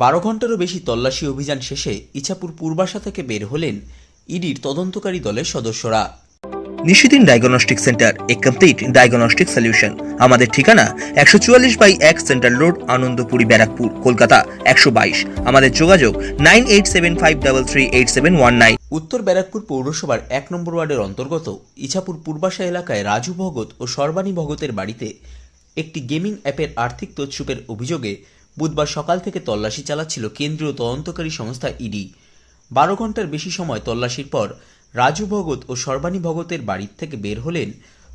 বারো ঘন্টারও বেশি তল্লাশি অভিযান শেষে ইছাপুর পূর্বাশা থেকে বের হলেন ইডির তদন্তকারী দলের সদস্যরা। নিশিদিন ডায়াগনস্টিক সেন্টার এ কমপ্লিট ডায়াগনস্টিক সলিউশন। আমাদের ঠিকানা একশো চুয়াল্লিশ বাই এক সেন্ট্রাল রোড আনন্দপুরি ব্যারাকপুর কলকাতা একশো বাইশ। আমাদের যোগাযোগ nine eight seven five double three eight seven one nine. উত্তর ব্যারাকপুর পৌরসভার এক নম্বর ওয়ার্ডের অন্তর্গত ইছাপুর পূর্বাশা এলাকায় রাজু ভগত ও সর্বাণী ভগতের বাড়িতে একটি গেমিং অ্যাপের আর্থিক তৎসুপের অভিযোগে বুধবার সকাল থেকে তল্লাশি চালাচ্ছিল কেন্দ্রীয় তদন্তকারী সংস্থা ইডি। বারো ঘণ্টার বেশি সময় তল্লাশির পর রাজু ভগত ও সর্বাণী ভগতের বাড়ির থেকে বের হলেন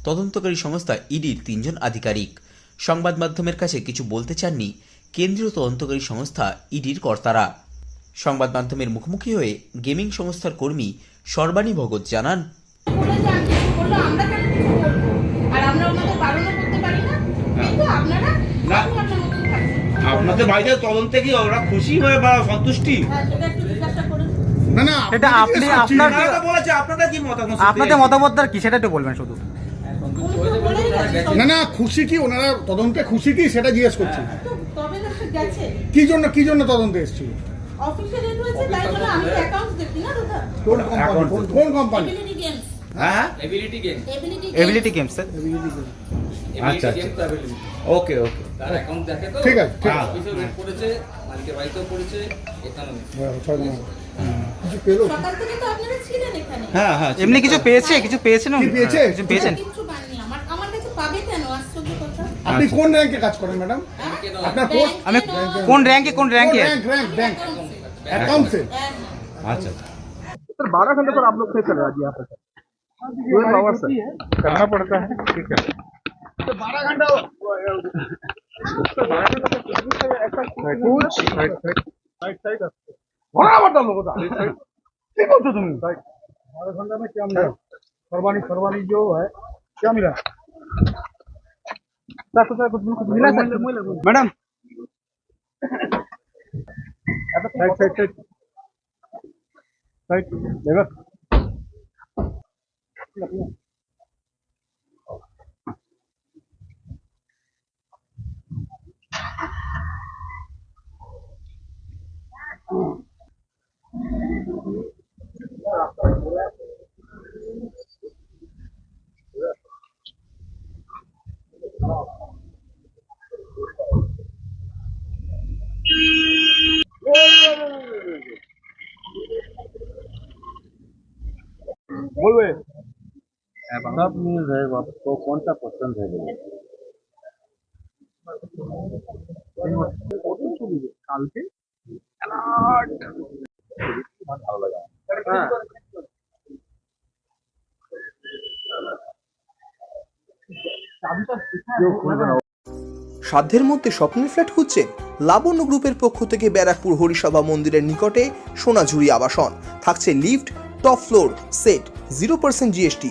তদন্তকারী সংস্থা ইডির তিনজন আধিকারিক। সংবাদ মাধ্যমের কাছে কিছু বলতে চাননি কেন্দ্রীয় তদন্তকারী সংস্থা ইডির কর্তারা। সংবাদ মাধ্যমের মুখোমুখি হয়ে গেমিং সংস্থার কর্মী সর্বাণী ভগত জানান আপনাদের বাড়িতে তদন্তে কি ওরা খুশি হয়ে বা সন্তুষ্টি? হ্যাঁ সেটা একটু জিজ্ঞাসা করুন। না না এটা আপনি আপনার আপনারা বলেছে আপনাদের কি মতামত আপনাদের মতামতটা কি? সেটা একটু বলবেন শুধু। না না খুশি কি? ওনারা তদন্তে খুশি কি? সেটা জিজ্ঞেস করছি। তো তবে না সে গেছে। কি জন্য কি জন্য তদন্তে এসেছিল অফিসে রেট হয়েছে তাই জন্য আমি অ্যাকাউন্ট দেখি না দাদা কোন কোম্পানি কোন- কোম্পানি হ্যাঁ ability game ability ability games sir আচ্ছা, এবিলিটি আচ্ছা। গেম তো available। ওকে ওকে তার অ্যাকাউন্ট দেখে তো ঠিক আছে, ঠিক আছে। অফিসেও রেট পড়েছে মালিকের বাড়িতেও পড়েছে এখানেও হ্যাঁ, ছয় নম্বর। কিছু পেলো সকাল থেকে তো আপনারা ছিলেন এখানে হ্যাঁ হ্যাঁ এমনি কিছু পেয়েছে কিছু পেয়েছেন কি পেয়েছে? কিছু পেয়েছেন কিচ্ছু পাননি আমার আমার কাছে পাবে কেন আশ্চর্য কথা আপনি কোন র্যাঙ্কে কাজ করেন ম্যাডাম হ্যাঁ? আপনার পোস্ট আমি ব্যাংকে কোন র্যাঙ্কে কোন র্যাঙ্কে रैंक रैंक बैंक অ্যাকাউন্টসে। अकाउंट से হ্যাঁ আচ্ছা सर बारह घंटे पर आप लोग कैसे चले आज यहाँ पे करना पड़ता है ठीक है। बारह घंटा कुछ साइड साइड साइड बड़ा बड़ा लोगों का ठीक बोलते तुम? बारह घंटा में क्या मिला? सरवानी सरवानी जो है क्या मिला? सर तो सर कुछ कुछ मिला sir madam. Side side side side देखो lập luận Thank you. सब मिल रहे आपको कौन सा पसंद है কালকে ভালো লাগা হ্যাঁ সাধ্যের মধ্যে স্বপ্নের ফ্ল্যাট খুঁজছেন লাবণ্য গ্রুপের পক্ষ থেকে ব্যারাকপুর হরিসভা মন্দিরের নিকটে সোনাঝুরি আবাসন থাকছে lift top floor set zero percent GST